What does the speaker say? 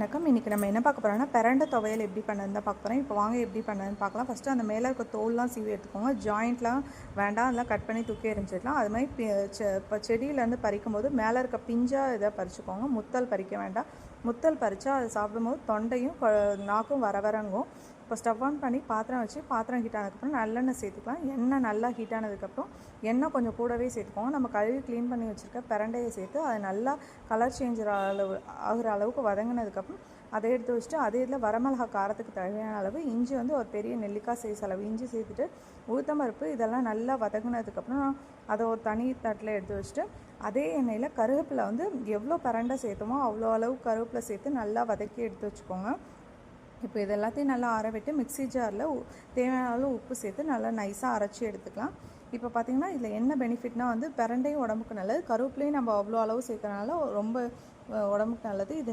வணக்கம். இன்றைக்கி நம்ம என்ன பார்க்க போகிறோம்னா பிரண்டை துவையல் எப்படி பண்ணதுன்னு தான் பார்க்க போகிறோம் இப்போ வாங்க எப்படி பண்ணதுன்னு பார்க்கலாம். ஃபஸ்ட்டு அந்த மேலே இருக்க தோல்லாம் சீவி எடுத்துக்கோங்க. ஜாயிண்ட்லாம் வேண்டாம். அதெல்லாம் கட் பண்ணி தூக்கி எரிஞ்சிடலாம் அது மாதிரி செ- இப்போ செடியிலேருந்து பறிக்கும் போது மேலே இருக்க பிஞ்சாக இதை பறிச்சுக்கோங்க. முத்தல் பறிக்க வேண்டாம். முத்தல் பறித்தா அதை சாப்பிடும்போது தொண்டையும் நாக்கும் வர வரங்கும் இப்போ ஸ்டவ் ஆன் பண்ணி பாத்திரம் வச்சு பாத்திரம் ஹீட் ஆனதுக்கப்புறம் நல்லெண்ணெய் சேர்த்துக்கலாம். எண்ணெய் நல்லா ஹீட் ஆனதுக்கப்புறம் எண்ணெய் கொஞ்சம் கூடவே சேர்த்துக்கோங்க. நம்ம கழுவி க்ளீன் பண்ணி வச்சுருக்க பிரண்டையை சேர்த்து அது நல்லா கலர் சேஞ்ச் அளவு ஆகிற அளவுக்கு வதங்கினதுக்கப்புறம் அதை எடுத்து வச்சுட்டு அதே இதில் வரமிளகா காரத்துக்கு தேவையான அளவு இஞ்சி வந்து ஒரு பெரிய நெல்லிக்காய் சைஸ் அளவு இஞ்சி சேர்த்துட்டு உளுத்தம்பருப்பு இதெல்லாம் நல்லா வதங்கினதுக்கப்புறம் அதை ஒரு தனி தட்டில் எடுத்து வச்சுட்டு அதே எண்ணெயில் கருவேப்பிலை வந்து எவ்வளோ பிரண்டை சேர்த்தோமோ அவ்வளோ அளவு கருவேப்பிலை சேர்த்து நல்லா வதக்கி எடுத்து வச்சுக்கோங்க. இப்போ இது எல்லாத்தையும் நல்லா ஆற மிக்சி மிக்ஸி ஜாரில் தேவையான அளவு உப்பு சேர்த்து நல்லா நைஸாக அரைச்சி எடுத்துக்கலாம். இப்போ பார்த்தீங்கன்னா இதில் என்ன பெனிஃபிட்னால் வந்து பிரண்டையும் உடம்புக்கு நல்லது. கருவேப்பிலையும் நம்ம அவ்வளோ அளவு சேர்க்கறனால ரொம்ப உடம்புக்கு நல்லது. இது